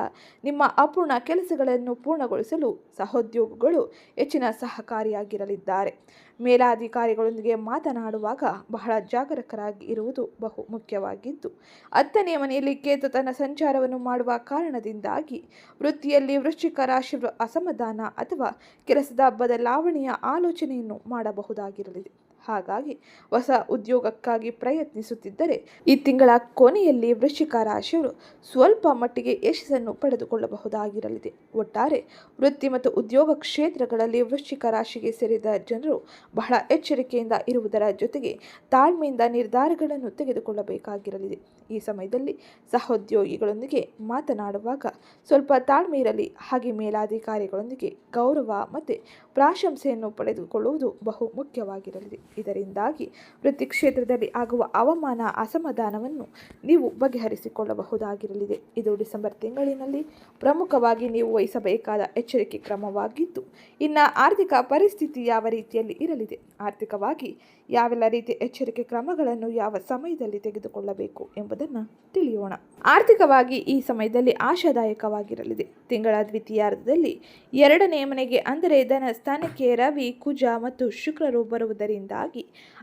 ನಿಮ್ಮ ಅಪೂರ್ಣ ಕೆಲಸಗಳನ್ನು ಪೂರ್ಣಗೊಳಿಸಲು ಸಹೋದ್ಯೋಗಿಗಳು ಹೆಚ್ಚಿನ ಸಹಕಾರಿಯಾಗಿರಲಿದ್ದಾರೆ. ಮೇಲಾಧಿಕಾರಿಗಳೊಂದಿಗೆ ಮಾತನಾಡುವಾಗ ಬಹಳ ಜಾಗರೂಕರಾಗಿ ಇರುವುದು ಬಹು ಮುಖ್ಯವಾಗಿದ್ದು ಹತ್ತನೇ ಮನೆಯಲ್ಲಿ ಕೇತು ತನ್ನ ಸಂಚಾರವನ್ನು ಮಾಡುವ ಕಾರಣದಿಂದಾಗಿ ವೃತ್ತಿಯಲ್ಲಿ ವೃಶ್ಚಿಕ ರಾಶಿ ಅಸಮಾಧಾನ ಅಥವಾ ಕೆಲಸದ ಬದಲಾವಣೆಯ ಆಲೋಚನೆಯನ್ನು ಮಾಡಬಹುದಾಗಿರಲಿದೆ. ಹಾಗಾಗಿ ಹೊಸ ಉದ್ಯೋಗಕ್ಕಾಗಿ ಪ್ರಯತ್ನಿಸುತ್ತಿದ್ದರೆ ಈ ತಿಂಗಳ ಕೊನೆಯಲ್ಲಿ ವೃಶ್ಚಿಕ ರಾಶಿಯವರು ಸ್ವಲ್ಪ ಮಟ್ಟಿಗೆ ಯಶಸ್ಸನ್ನು ಪಡೆದುಕೊಳ್ಳಬಹುದಾಗಿರಲಿದೆ. ಒಟ್ಟಾರೆ ವೃತ್ತಿ ಮತ್ತು ಉದ್ಯೋಗ ಕ್ಷೇತ್ರಗಳಲ್ಲಿ ವೃಶ್ಚಿಕ ರಾಶಿಗೆ ಸೇರಿದ ಜನರು ಬಹಳ ಎಚ್ಚರಿಕೆಯಿಂದ ಇರುವುದರ ಜೊತೆಗೆ ತಾಳ್ಮೆಯಿಂದ ನಿರ್ಧಾರಗಳನ್ನು ತೆಗೆದುಕೊಳ್ಳಬೇಕಾಗಿರಲಿದೆ. ಈ ಸಮಯದಲ್ಲಿ ಸಹೋದ್ಯೋಗಿಗಳೊಂದಿಗೆ ಮಾತನಾಡುವಾಗ ಸ್ವಲ್ಪ ತಾಳ್ಮೆ ಇರಲಿ, ಹಾಗೆ ಮೇಲಾಧಿಕಾರಿಗಳೊಂದಿಗೆ ಗೌರವ ಮತ್ತು ಪ್ರಾಶಂಸೆಯನ್ನು ಪಡೆದುಕೊಳ್ಳುವುದು ಬಹು ಮುಖ್ಯವಾಗಿರಲಿದೆ. ಇದರಿಂದಾಗಿ ವೃತ್ತಿ ಕ್ಷೇತ್ರದಲ್ಲಿ ಆಗುವ ಅವಮಾನ, ಅಸಮಾಧಾನವನ್ನು ನೀವು ಬಗೆಹರಿಸಿಕೊಳ್ಳಬಹುದಾಗಿರಲಿದೆ. ಇದು ಡಿಸೆಂಬರ್ ತಿಂಗಳಿನಲ್ಲಿ ಪ್ರಮುಖವಾಗಿ ನೀವು ವಹಿಸಬೇಕಾದ ಎಚ್ಚರಿಕೆ ಕ್ರಮವಾಗಿದ್ದು, ಇನ್ನು ಆರ್ಥಿಕ ಪರಿಸ್ಥಿತಿ ಯಾವ ರೀತಿಯಲ್ಲಿ ಇರಲಿದೆ? ಆರ್ಥಿಕವಾಗಿ ಯಾವೆಲ್ಲ ರೀತಿಯ ಎಚ್ಚರಿಕೆ ಕ್ರಮಗಳನ್ನು ಯಾವ ಸಮಯದಲ್ಲಿ ತೆಗೆದುಕೊಳ್ಳಬೇಕು ಎಂಬುದನ್ನು ತಿಳಿಯೋಣ. ಆರ್ಥಿಕವಾಗಿ ಈ ಸಮಯದಲ್ಲಿ ಆಶಾದಾಯಕವಾಗಿರಲಿದೆ. ತಿಂಗಳ ದ್ವಿತೀಯಾರ್ಧದಲ್ಲಿ ಎರಡನೇ ಮನೆಗೆ ಅಂದರೆ ಧನ ಸ್ಥಾನಕ್ಕೆ ರವಿ, ಕುಜ ಮತ್ತು ಶುಕ್ರರು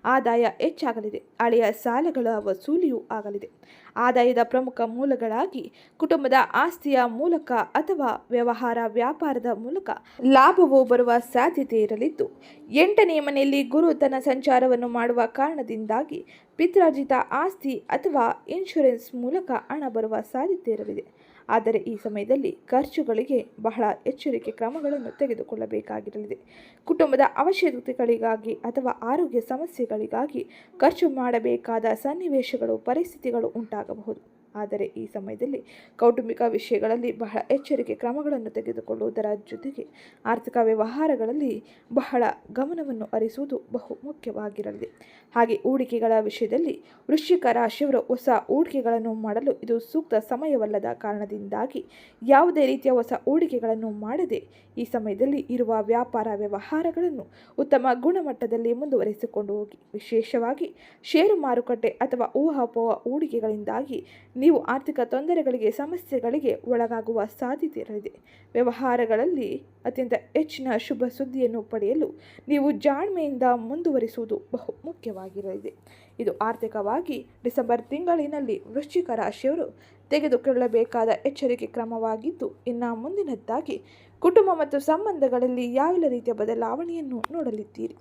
ಆದಾಯ ಹೆಚ್ಚಾಗಲಿದೆ. ಹಳೆಯ ಸಾಲಗಳ ವಸೂಲಿಯೂ ಆಗಲಿದೆ. ಆದಾಯದ ಪ್ರಮುಖ ಮೂಲಗಳಾಗಿ ಕುಟುಂಬದ ಆಸ್ತಿಯ ಮೂಲಕ ಅಥವಾ ವ್ಯವಹಾರ ವ್ಯಾಪಾರದ ಮೂಲಕ ಲಾಭವು ಬರುವ ಸಾಧ್ಯತೆ ಇರಲಿದ್ದು, ಎಂಟನೇ ಮನೆಯಲ್ಲಿ ಗುರು ತನ್ನ ಸಂಚಾರವನ್ನು ಮಾಡುವ ಕಾರಣದಿಂದಾಗಿ ಪಿತ್ರಾರ್ಜಿತ ಆಸ್ತಿ ಅಥವಾ ಇನ್ಶೂರೆನ್ಸ್ ಮೂಲಕ ಹಣ ಬರುವ ಸಾಧ್ಯತೆ ಇರಲಿದೆ. ಆದರೆ ಈ ಸಮಯದಲ್ಲಿ ಖರ್ಚುಗಳಿಗೆ ಬಹಳ ಎಚ್ಚರಿಕೆ ಕ್ರಮಗಳನ್ನು ತೆಗೆದುಕೊಳ್ಳಬೇಕಾಗಿರಲಿದೆ. ಕುಟುಂಬದ ಅವಶ್ಯಕತೆಗಳಿಗಾಗಿ ಅಥವಾ ಆರೋಗ್ಯ ಸಮಸ್ಯೆಗಳಿಗಾಗಿ ಖರ್ಚು ಮಾಡಬೇಕಾದ ಸನ್ನಿವೇಶಗಳು, ಪರಿಸ್ಥಿತಿಗಳು ಉಂಟಾಗಬಹುದು. ಆದರೆ ಈ ಸಮಯದಲ್ಲಿ ಕೌಟುಂಬಿಕ ವಿಷಯಗಳಲ್ಲಿ ಬಹಳ ಎಚ್ಚರಿಕೆ ಕ್ರಮಗಳನ್ನು ತೆಗೆದುಕೊಳ್ಳುವುದರ ಜೊತೆಗೆ ಆರ್ಥಿಕ ವ್ಯವಹಾರಗಳಲ್ಲಿ ಬಹಳ ಗಮನವನ್ನು ಹರಿಸುವುದು ಬಹು ಮುಖ್ಯವಾಗಿರಲಿದೆ ಹಾಗೆ ಹೂಡಿಕೆಗಳ ವಿಷಯದಲ್ಲಿ ವೃಶ್ಚಿಕ ರಾಶಿಯವರು ಹೊಸ ಹೂಡಿಕೆಗಳನ್ನು ಮಾಡಲು ಇದು ಸೂಕ್ತ ಸಮಯವಲ್ಲದ ಕಾರಣದಿಂದಾಗಿ ಯಾವುದೇ ರೀತಿಯ ಹೊಸ ಹೂಡಿಕೆಗಳನ್ನು ಮಾಡದೆ ಈ ಸಮಯದಲ್ಲಿ ಇರುವ ವ್ಯಾಪಾರ ವ್ಯವಹಾರಗಳನ್ನು ಉತ್ತಮ ಗುಣಮಟ್ಟದಲ್ಲಿ ಮುಂದುವರಿಸಿಕೊಂಡು ಹೋಗಿ. ವಿಶೇಷವಾಗಿ ಷೇರು ಮಾರುಕಟ್ಟೆ ಅಥವಾ ಊಹಾಪೋಹ ಹೂಡಿಕೆಗಳಿಂದಾಗಿ ನೀವು ಆರ್ಥಿಕ ತೊಂದರೆಗಳಿಗೆ, ಸಮಸ್ಯೆಗಳಿಗೆ ಒಳಗಾಗುವ ಸಾಧ್ಯತೆ ಇರಲಿದೆ. ವ್ಯವಹಾರಗಳಲ್ಲಿ ಅತ್ಯಂತ ಹೆಚ್ಚಿನ ಶುಭ ಸುದ್ದಿಯನ್ನು ಪಡೆಯಲು ನೀವು ಜಾಣ್ಮೆಯಿಂದ ಮುಂದುವರಿಸುವುದು ಬಹು ಮುಖ್ಯವಾಗಿರಲಿದೆ. ಇದು ಆರ್ಥಿಕವಾಗಿ ಡಿಸೆಂಬರ್ ತಿಂಗಳಿನಲ್ಲಿ ವೃಶ್ಚಿಕ ರಾಶಿಯವರು ತೆಗೆದುಕೊಳ್ಳಬೇಕಾದ ಎಚ್ಚರಿಕೆ ಕ್ರಮವಾಗಿದ್ದು, ಇನ್ನು ಮುಂದಿನದ್ದಾಗಿ ಕುಟುಂಬ ಮತ್ತು ಸಂಬಂಧಗಳಲ್ಲಿ ಯಾವೆಲ್ಲ ರೀತಿಯ ಬದಲಾವಣೆಯನ್ನು ನೋಡಲಿದ್ದೀರಿ?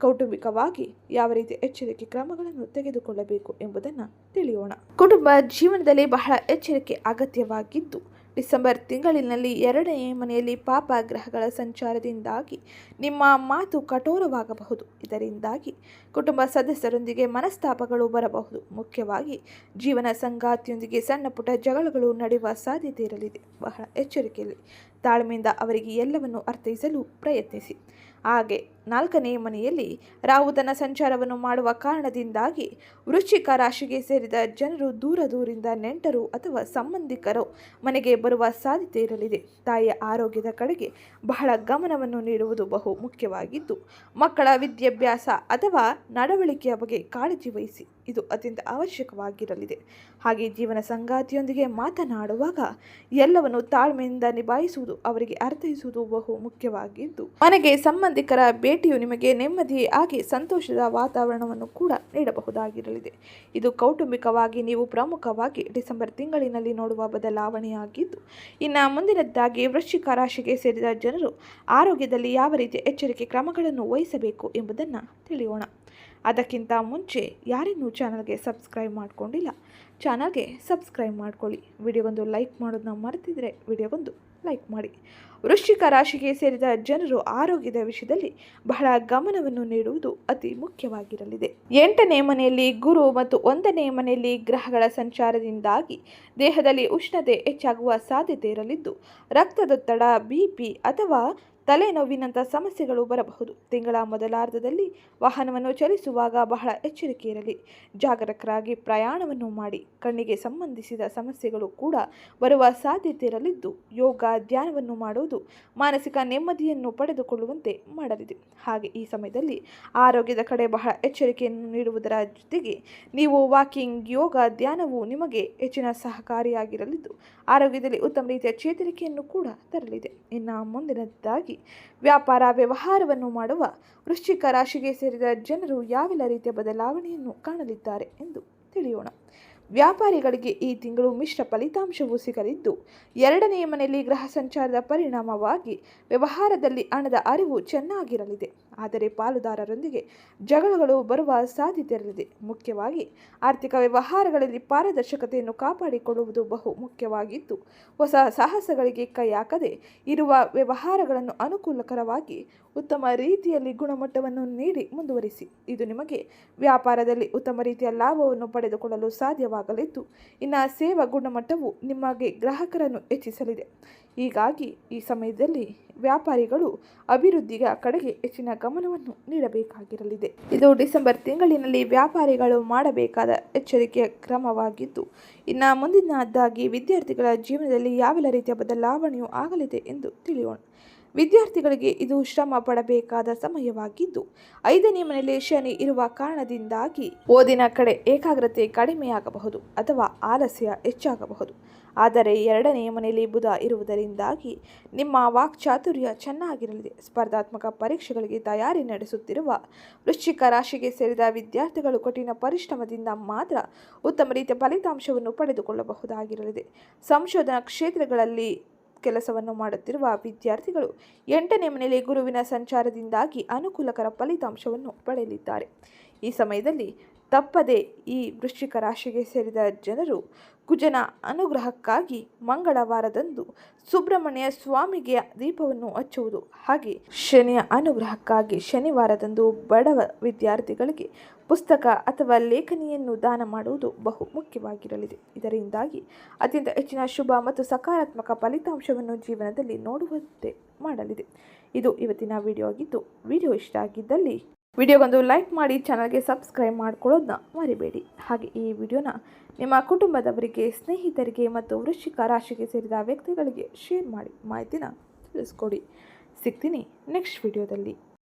ಕೌಟುಂಬಿಕವಾಗಿ ಯಾವ ರೀತಿ ಎಚ್ಚರಿಕೆ ಕ್ರಮಗಳನ್ನು ತೆಗೆದುಕೊಳ್ಳಬೇಕು ಎಂಬುದನ್ನು ತಿಳಿಯೋಣ. ಕುಟುಂಬ ಜೀವನದಲ್ಲಿ ಬಹಳ ಎಚ್ಚರಿಕೆ ಅಗತ್ಯವಾಗಿದ್ದು, ಡಿಸೆಂಬರ್ ತಿಂಗಳಿನಲ್ಲಿ ಎರಡನೇ ಮನೆಯಲ್ಲಿ ಪಾಪ ಗ್ರಹಗಳ ಸಂಚಾರದಿಂದಾಗಿ ನಿಮ್ಮ ಮಾತು ಕಠೋರವಾಗಬಹುದು. ಇದರಿಂದಾಗಿ ಕುಟುಂಬ ಸದಸ್ಯರೊಂದಿಗೆ ಮನಸ್ತಾಪಗಳು ಬರಬಹುದು. ಮುಖ್ಯವಾಗಿ ಜೀವನ ಸಂಗಾತಿಯೊಂದಿಗೆ ಸಣ್ಣ ಪುಟ್ಟ ಜಗಳಗಳು ನಡೆಯುವ ಸಾಧ್ಯತೆ ಇರಲಿದೆ. ಬಹಳ ಎಚ್ಚರಿಕೆಯಲ್ಲಿ ತಾಳ್ಮೆಯಿಂದ ಅವರಿಗೆ ಎಲ್ಲವನ್ನು ಅರ್ಥೈಸಲು ಪ್ರಯತ್ನಿಸಿ. ಹಾಗೆ ನಾಲ್ಕನೇ ಮನೆಯಲ್ಲಿ ರಾವುತನ ಸಂಚಾರವನ್ನು ಮಾಡುವ ಕಾರಣದಿಂದಾಗಿ ವೃಶ್ಚಿಕ ರಾಶಿಗೆ ಸೇರಿದ ಜನರು ದೂರ ದೂರಿಂದ ನೆಂಟರು ಅಥವಾ ಸಂಬಂಧಿಕರು ಮನೆಗೆ ಬರುವ ಸಾಧ್ಯತೆ ಇರಲಿದೆ. ತಾಯಿಯ ಆರೋಗ್ಯದ ಕಡೆಗೆ ಬಹಳ ಗಮನವನ್ನು ನೀಡುವುದು ಬಹು ಮುಖ್ಯವಾಗಿದ್ದು, ಮಕ್ಕಳ ವಿದ್ಯಾಭ್ಯಾಸ ಅಥವಾ ನಡವಳಿಕೆಯ ಬಗ್ಗೆ ಕಾಳಜಿ ವಹಿಸಿ ಇದು ಅತ್ಯಂತ ಅವಶ್ಯಕವಾಗಿರಲಿದೆ. ಹಾಗೆ ಜೀವನ ಸಂಗಾತಿಯೊಂದಿಗೆ ಮಾತನಾಡುವಾಗ ಎಲ್ಲವನ್ನು ತಾಳ್ಮೆಯಿಂದ ನಿಭಾಯಿಸುವುದು ಅವರಿಗೆ ಅರ್ಥೈಸುವುದು ಬಹು ಮುಖ್ಯವಾಗಿದ್ದು, ಮನೆಗೆ ಸಂಬಂಧಿಕರ ಭೇಟಿಯು ನಿಮಗೆ ನೆಮ್ಮದಿ ಆಗಿ ಸಂತೋಷದ ವಾತಾವರಣವನ್ನು ಕೂಡ ನೀಡಬಹುದಾಗಿರಲಿದೆ. ಇದು ಕೌಟುಂಬಿಕವಾಗಿ ನೀವು ಪ್ರಮುಖವಾಗಿ ಡಿಸೆಂಬರ್ ತಿಂಗಳಿನಲ್ಲಿ ನೋಡುವ ಬದಲಾವಣೆಯಾಗಿದ್ದು, ಇನ್ನು ಮುಂದಿನದ್ದಾಗಿ ವೃಶ್ಚಿಕ ರಾಶಿಗೆ ಸೇರಿದ ಜನರು ಆರೋಗ್ಯದಲ್ಲಿ ಯಾವ ರೀತಿಯ ಎಚ್ಚರಿಕೆ ಕ್ರಮಗಳನ್ನು ವಹಿಸಬೇಕು ಎಂಬುದನ್ನು ತಿಳಿಯೋಣ. ಅದಕ್ಕಿಂತ ಮುಂಚೆ ಯಾರಿನ್ನೂ ಚಾನಲ್ಗೆ ಸಬ್ಸ್ಕ್ರೈಬ್ ಮಾಡಿಕೊಂಡಿಲ್ಲ, ಚಾನಲ್ಗೆ ಸಬ್ಸ್ಕ್ರೈಬ್ ಮಾಡ್ಕೊಳ್ಳಿ. ವಿಡಿಯೋಗೊಂದು ಲೈಕ್ ಮಾಡೋದನ್ನ ಮರೆತಿದ್ರೆ ವಿಡಿಯೋಗೊಂದು ಲೈಕ್ ಮಾಡಿ. ವೃಶ್ಚಿಕ ರಾಶಿಗೆ ಸೇರಿದ ಜನರು ಆರೋಗ್ಯದ ವಿಷಯದಲ್ಲಿ ಬಹಳ ಗಮನವನ್ನು ನೀಡುವುದು ಅತಿ ಮುಖ್ಯವಾಗಿರಲಿದೆ. ಎಂಟನೇ ಮನೆಯಲ್ಲಿ ಗುರು ಮತ್ತು ಒಂದನೇ ಮನೆಯಲ್ಲಿ ಗ್ರಹಗಳ ಸಂಚಾರದಿಂದಾಗಿ ದೇಹದಲ್ಲಿ ಉಷ್ಣತೆ ಹೆಚ್ಚಾಗುವ ಸಾಧ್ಯತೆ ಇರಲಿದ್ದು, ರಕ್ತದೊತ್ತಡ ಬಿಪಿ ಅಥವಾ ತಲೆನೋವಿನಂಥ ಸಮಸ್ಯೆಗಳು ಬರಬಹುದು. ತಿಂಗಳ ಮೊದಲಾರ್ಧದಲ್ಲಿ ವಾಹನವನ್ನು ಚಲಿಸುವಾಗ ಬಹಳ ಎಚ್ಚರಿಕೆ ಇರಲಿ. ಜಾಗರಕರಾಗಿ ಪ್ರಯಾಣವನ್ನು ಮಾಡಿ. ಕಣ್ಣಿಗೆ ಸಂಬಂಧಿಸಿದ ಸಮಸ್ಯೆಗಳು ಕೂಡ ಬರುವ ಸಾಧ್ಯತೆ ಇರಲಿದ್ದು, ಯೋಗ, ಧ್ಯಾನವನ್ನು ಮಾಡುವುದು ಮಾನಸಿಕ ನೆಮ್ಮದಿಯನ್ನು ಪಡೆದುಕೊಳ್ಳುವಂತೆ ಮಾಡಲಿದೆ. ಹಾಗೆ ಈ ಸಮಯದಲ್ಲಿ ಆರೋಗ್ಯದ ಕಡೆ ಬಹಳ ಎಚ್ಚರಿಕೆಯನ್ನು ನೀಡುವುದರ ಜೊತೆಗೆ ನೀವು ವಾಕಿಂಗ್, ಯೋಗ, ಧ್ಯಾನವು ನಿಮಗೆ ಹೆಚ್ಚಿನ ಸಹಕಾರಿಯಾಗಿರಲಿದ್ದು, ಆರೋಗ್ಯದಲ್ಲಿ ಉತ್ತಮ ರೀತಿಯ ಚೇತರಿಕೆಯನ್ನು ಕೂಡ ತರಲಿದೆ. ಇನ್ನು ಮುಂದಿನದ್ದಾಗಿ ವ್ಯಾಪಾರ ವ್ಯವಹಾರವನ್ನು ಮಾಡುವ ವೃಶ್ಚಿಕ ರಾಶಿಗೆ ಸೇರಿದ ಜನರು ಯಾವೆಲ್ಲ ರೀತಿಯ ಬದಲಾವಣೆಯನ್ನು ಕಾಣಲಿದ್ದಾರೆ ಎಂದು ತಿಳಿಯೋಣ. ವ್ಯಾಪಾರಿಗಳಿಗೆ ಈ ತಿಂಗಳು ಮಿಶ್ರ ಫಲಿತಾಂಶವು ಸಿಗಲಿದ್ದು ಎರಡನೆಯ ಮನೆಯಲ್ಲಿ ಗ್ರಹ ಸಂಚಾರದ ಪರಿಣಾಮವಾಗಿ ವ್ಯವಹಾರದಲ್ಲಿ ಹಣದ ಅರಿವು ಚೆನ್ನಾಗಿರಲಿದೆ. ಆದರೆ ಪಾಲುದಾರರೊಂದಿಗೆ ಜಗಳಗಳು ಬರುವ ಸಾಧ್ಯತೆ ಇರಲಿದೆ ಮುಖ್ಯವಾಗಿ, ಆರ್ಥಿಕ ವ್ಯವಹಾರಗಳಲ್ಲಿ ಪಾರದರ್ಶಕತೆಯನ್ನು ಕಾಪಾಡಿಕೊಳ್ಳುವುದು ಬಹು ಮುಖ್ಯವಾಗಿದ್ದು, ಹೊಸ ಸಾಹಸಗಳಿಗೆ ಕೈ ಹಾಕದೆ ಇರುವ ವ್ಯವಹಾರಗಳನ್ನು ಅನುಕೂಲಕರವಾಗಿ, ಉತ್ತಮ ರೀತಿಯಲ್ಲಿ ಗುಣಮಟ್ಟವನ್ನು ನೀಡಿ ಮುಂದುವರಿಸಿ. ಇದು ನಿಮಗೆ ವ್ಯಾಪಾರದಲ್ಲಿ ಉತ್ತಮ ರೀತಿಯ ಲಾಭವನ್ನು ಪಡೆದುಕೊಳ್ಳಲು ಸಾಧ್ಯವಾಗಲಿದ್ದು, ಇನ್ನು ಸೇವಾ ಗುಣಮಟ್ಟವು ನಿಮಗೆ ಗ್ರಾಹಕರನ್ನು ಹೆಚ್ಚಿಸಲಿದೆ. ಹೀಗಾಗಿ, ಈ ಸಮಯದಲ್ಲಿ ವ್ಯಾಪಾರಿಗಳು ಅಭಿವೃದ್ಧಿಯ ಕಡೆಗೆ ಹೆಚ್ಚಿನ ಗಮನವನ್ನು ನೀಡಬೇಕಾಗಿರಲಿದೆ. ಇದು ಡಿಸೆಂಬರ್ ತಿಂಗಳಿನಲ್ಲಿ ವ್ಯಾಪಾರಿಗಳು ಮಾಡಬೇಕಾದ ಎಚ್ಚರಿಕೆಯ ಕ್ರಮವಾಗಿದ್ದು, ಇನ್ನು ಮುಂದಿನದ್ದಾಗಿ ವಿದ್ಯಾರ್ಥಿಗಳ ಜೀವನದಲ್ಲಿ ಯಾವೆಲ್ಲ ರೀತಿಯ ಬದಲಾವಣೆಯು ಆಗಲಿದೆ ಎಂದು ತಿಳಿಯೋಣ. ವಿದ್ಯಾರ್ಥಿಗಳಿಗೆ ಇದು ಶ್ರಮ ಪಡಬೇಕಾದ ಸಮಯವಾಗಿದ್ದು, ಐದನೇ ಮನೆಯಲ್ಲಿ ಶನಿ ಇರುವ ಕಾರಣದಿಂದಾಗಿ ಓದಿನ ಕಡೆ ಏಕಾಗ್ರತೆ ಕಡಿಮೆಯಾಗಬಹುದು ಅಥವಾ ಆಲಸ್ಯ ಹೆಚ್ಚಾಗಬಹುದು. ಆದರೆ ಎರಡನೇ ಮನೆಯಲ್ಲಿ ಬುಧ ಇರುವುದರಿಂದಾಗಿ ನಿಮ್ಮ ವಾಕ್ಚಾತುರ್ಯ ಚೆನ್ನಾಗಿರಲಿದೆ. ಸ್ಪರ್ಧಾತ್ಮಕ ಪರೀಕ್ಷೆಗಳಿಗೆ ತಯಾರಿ ನಡೆಸುತ್ತಿರುವ ವೃಶ್ಚಿಕ ರಾಶಿಗೆ ಸೇರಿದ ವಿದ್ಯಾರ್ಥಿಗಳು ಕಠಿಣ ಪರಿಶ್ರಮದಿಂದ ಮಾತ್ರ ಉತ್ತಮ ರೀತಿಯ ಫಲಿತಾಂಶವನ್ನು ಪಡೆದುಕೊಳ್ಳಬಹುದಾಗಿರಲಿದೆ. ಸಂಶೋಧನಾ ಕ್ಷೇತ್ರಗಳಲ್ಲಿ ಕೆಲಸವನ್ನು ಮಾಡುತ್ತಿರುವ ವಿದ್ಯಾರ್ಥಿಗಳು ಎಂಟನೇ ಮನೆಯಲ್ಲಿ ಗುರುವಿನ ಸಂಚಾರದಿಂದಾಗಿ ಅನುಕೂಲಕರ ಫಲಿತಾಂಶವನ್ನು ಪಡೆಯಲಿದ್ದಾರೆ. ಈ ಸಮಯದಲ್ಲಿ ತಪ್ಪದೆ ಈ ವೃಶ್ಚಿಕ ರಾಶಿಗೆ ಸೇರಿದ ಜನರು ಕುಜನ ಅನುಗ್ರಹಕ್ಕಾಗಿ ಮಂಗಳವಾರದಂದು ಸುಬ್ರಹ್ಮಣ್ಯ ಸ್ವಾಮಿಗೆ ದೀಪವನ್ನು ಹಚ್ಚುವುದು. ಹಾಗೆ ಶನಿಯ ಅನುಗ್ರಹಕ್ಕಾಗಿ ಶನಿವಾರದಂದು ಬಡವ ವಿದ್ಯಾರ್ಥಿಗಳಿಗೆ ಪುಸ್ತಕ ಅಥವಾ ಲೇಖನಿಯನ್ನು ದಾನ ಮಾಡುವುದು ಬಹು ಮುಖ್ಯವಾಗಿರಲಿದೆ. ಇದರಿಂದಾಗಿ ಅತ್ಯಂತ ಹೆಚ್ಚಿನ ಶುಭ ಮತ್ತು ಸಕಾರಾತ್ಮಕ ಫಲಿತಾಂಶವನ್ನು ಜೀವನದಲ್ಲಿ ನೋಡುವಂತೆ ಮಾಡಲಿದೆ. ಇದು ಇವತ್ತಿನ ವಿಡಿಯೋ ಆಗಿದ್ದು ವಿಡಿಯೋ ಇಷ್ಟ ಆಗಿದ್ದಲ್ಲಿ ವಿಡಿಯೋಗೊಂದು ಲೈಕ್ ಮಾಡಿ, ಚಾನಲ್ಗೆ ಸಬ್ಸ್ಕ್ರೈಬ್ ಮಾಡ್ಕೊಳ್ಳೋದನ್ನ ಮರಿಬೇಡಿ. ಹಾಗೆ ಈ ವಿಡಿಯೋನ ನಿಮ್ಮ ಕುಟುಂಬದವರಿಗೆ ಸ್ನೇಹಿತರಿಗೆ ಮತ್ತು ವೃಶ್ಚಿಕ ರಾಶಿಗೆ ಸೇರಿದ ವ್ಯಕ್ತಿಗಳಿಗೆ ಶೇರ್ ಮಾಡಿ ಮಾಹಿತಿನ ತಿಳಿಸ್ಕೊಡಿ. ಸಿಗ್ತೀನಿ ನೆಕ್ಸ್ಟ್ ವಿಡಿಯೋದಲ್ಲಿ.